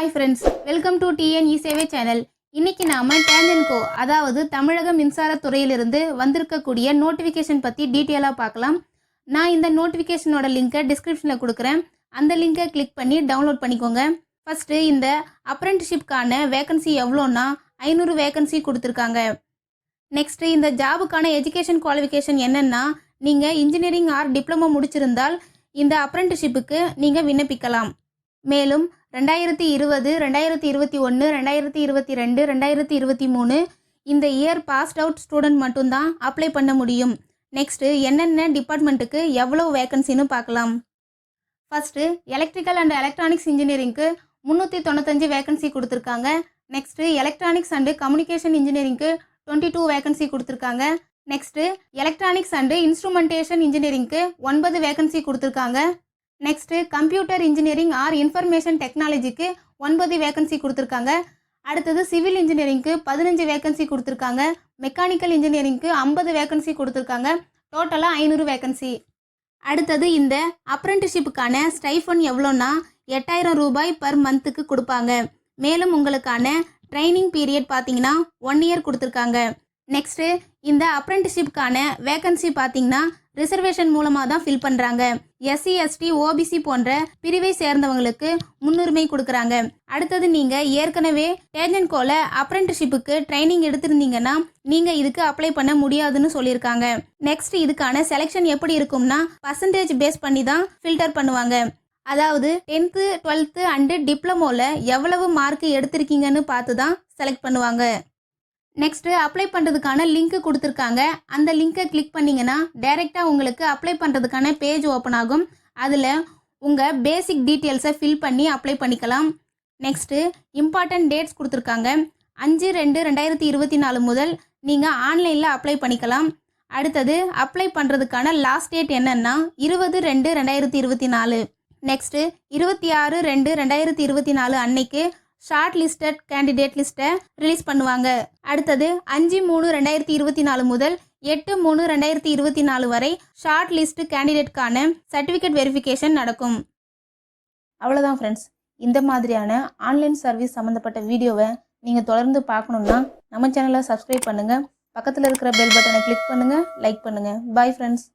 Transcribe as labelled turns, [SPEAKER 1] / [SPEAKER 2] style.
[SPEAKER 1] Hi friends welcome to TN e சேவை channel இன்னைக்கு நாம டேஞ்சன்கோ அதாவது தமிழக மின்சாரத்துறையிலிருந்து வந்திருக்கக்கூடிய நோட்டிஃபிகேஷன் பற்றி டீட்டெயிலாக பார்க்கலாம். நான் இந்த நோட்டிஃபிகேஷனோட லிங்கை டிஸ்கிரிப்ஷனில் கொடுக்குறேன். அந்த லிங்கை கிளிக் பண்ணி டவுன்லோட் பண்ணிக்கோங்க. ஃபஸ்ட்டு இந்த அப்ரெண்டிஷிப்கான வேகன்சி எவ்வளோன்னா ஐநூறு வேகன்சி கொடுத்துருக்காங்க. நெக்ஸ்ட்டு இந்த ஜாபுக்கான எஜுகேஷன் குவாலிஃபிகேஷன் என்னென்னா நீங்கள் இன்ஜினியரிங் ஆர் டிப்ளமோ முடிச்சிருந்தால் இந்த அப்ரெண்டிஷிப்புக்கு நீங்கள் விண்ணப்பிக்கலாம். மேலும் ரெண்டாயிரத்தி இருபது ரெண்டாயிரத்தி இருபத்தி ஒன்று ரெண்டாயிரத்தி இருபத்தி ரெண்டு ரெண்டாயிரத்தி இருபத்தி மூணு இந்த இயர் பாஸ்ட் அவுட் ஸ்டூடெண்ட் மட்டும்தான் அப்ளை பண்ண முடியும். நெக்ஸ்ட்டு என்னென்ன டிபார்ட்மெண்ட்டுக்கு எவ்வளோ வேகன்சின்னு பார்க்கலாம். ஃபஸ்ட்டு எலக்ட்ரிக்கல் அண்ட் எலக்ட்ரானிக்ஸ் இன்ஜினியரிங்க்கு முந்நூற்றி தொண்ணூத்தஞ்சு வேகன்சி கொடுத்துருக்காங்க. நெக்ஸ்ட்டு எலக்ட்ரானிக்ஸ் அண்டு கம்யூனிகேஷன் இன்ஜினியரிங்க்கு டுவெண்ட்டி டூ வேக்கன்சி கொடுத்துருக்காங்க. நெக்ஸ்ட்டு எலக்ட்ரானிக்ஸ் அண்டு இன்ஸ்ட்ருமெண்டேஷன் இன்ஜினியரிங்க்கு ஒன்பது வேகன்சி கொடுத்துருக்காங்க. Next computer engineering or information டெக்னாலஜிக்கு ஒன்பது வேகன்சி கொடுத்துருக்காங்க. அடுத்தது சிவில் இன்ஜினியரிங்க்கு பதினஞ்சு வேகன்சி கொடுத்துருக்காங்க. மெக்கானிக்கல் இன்ஜினியரிங்க்கு ஐம்பது வேகன்சி கொடுத்துருக்காங்க. டோட்டலாக ஐநூறு வேகன்சி அடுத்தது இந்த அப்ரெண்டிஷிப்புக்கான ஸ்டைஃபன் எவ்வளோன்னா எட்டாயிரம் ரூபாய் பர் மந்த்துக்கு கொடுப்பாங்க. மேலும் உங்களுக்கான ட்ரைனிங் பீரியட் பார்த்தீங்கன்னா ஒன் இயர் கொடுத்துருக்காங்க. நெக்ஸ்ட்டு இந்த அப்ரெண்டிஷிப்கான வேகன்சி பார்த்தீங்கன்னா ரிசர்வேஷன் மூலமாக தான் ஃபில் பண்ணுறாங்க எஸ்சி எஸ்டி ஓபிசி போன்ற பிரிவை சேர்ந்தவங்களுக்கு முன்னுரிமை கொடுக்குறாங்க. அடுத்தது நீங்கள் ஏற்கனவே டேஜன்கோல அப்ரெண்டிஷிப்புக்கு ட்ரைனிங் எடுத்திருந்தீங்கன்னா நீங்கள் இதுக்கு அப்ளை பண்ண முடியாதுன்னு சொல்லியிருக்காங்க. நெக்ஸ்ட் இதுக்கான செலெக்ஷன் எப்படி இருக்கும்னா பர்சன்டேஜ் பேஸ் பண்ணி தான் ஃபில்டர் பண்ணுவாங்க. அதாவது டென்த்து டுவெல்த்து அண்டு டிப்ளமோவில் எவ்வளவு மார்க் எடுத்திருக்கீங்கன்னு பார்த்து தான் செலக்ட் பண்ணுவாங்க. நெக்ஸ்ட்டு அப்ளை பண்ணுறதுக்கான லிங்க் கொடுத்துருக்காங்க. அந்த லிங்கை கிளிக் பண்ணிங்கன்னா டைரெக்டாக உங்களுக்கு அப்ளை பண்ணுறதுக்கான பேஜ் ஓப்பன் ஆகும். அதில் உங்கள் பேசிக் டீட்டெயில்ஸை ஃபில் பண்ணி அப்ளை பண்ணிக்கலாம். நெக்ஸ்ட்டு இம்பார்ட்டன்ட் டேட்ஸ் கொடுத்துருக்காங்க. அஞ்சு ரெண்டு ரெண்டாயிரத்தி இருபத்தி நாலு முதல் நீங்கள் ஆன்லைனில் அப்ளை பண்ணிக்கலாம். அடுத்தது அப்ளை பண்ணுறதுக்கான லாஸ்ட் டேட் என்னன்னா இருபது ரெண்டு ரெண்டாயிரத்தி இருபத்தி நாலு. நெக்ஸ்ட்டு இருபத்தி ஆறு ரெண்டு ரெண்டாயிரத்தி இருபத்தி நாலு அன்னைக்கு ஷார்ட் லிஸ்டட் கேண்டிடேட் லிஸ்ட்டை ரிலீஸ் பண்ணுவாங்க. அடுத்தது அஞ்சு மூணு ரெண்டாயிரத்தி இருபத்தி நாலு முதல் எட்டு மூணு ரெண்டாயிரத்தி இருபத்தி நாலு வரை ஷார்ட் லிஸ்ட் கேண்டிடேட்கான சர்டிஃபிகேட் வெரிஃபிகேஷன் நடக்கும். அவ்வளோதான் ஃப்ரெண்ட்ஸ் இந்த மாதிரியான ஆன்லைன் சர்வீஸ் சம்மந்தப்பட்ட வீடியோவை நீங்கள் தொடர்ந்து பார்க்கணுன்னா நம்ம சேனலை சப்ஸ்கிரைப் பண்ணுங்கள் பக்கத்தில் இருக்கிற பெல் பட்டனை கிளிக் பண்ணுங்கள் லைக் பண்ணுங்கள் பாய் ஃப்ரெண்ட்ஸ்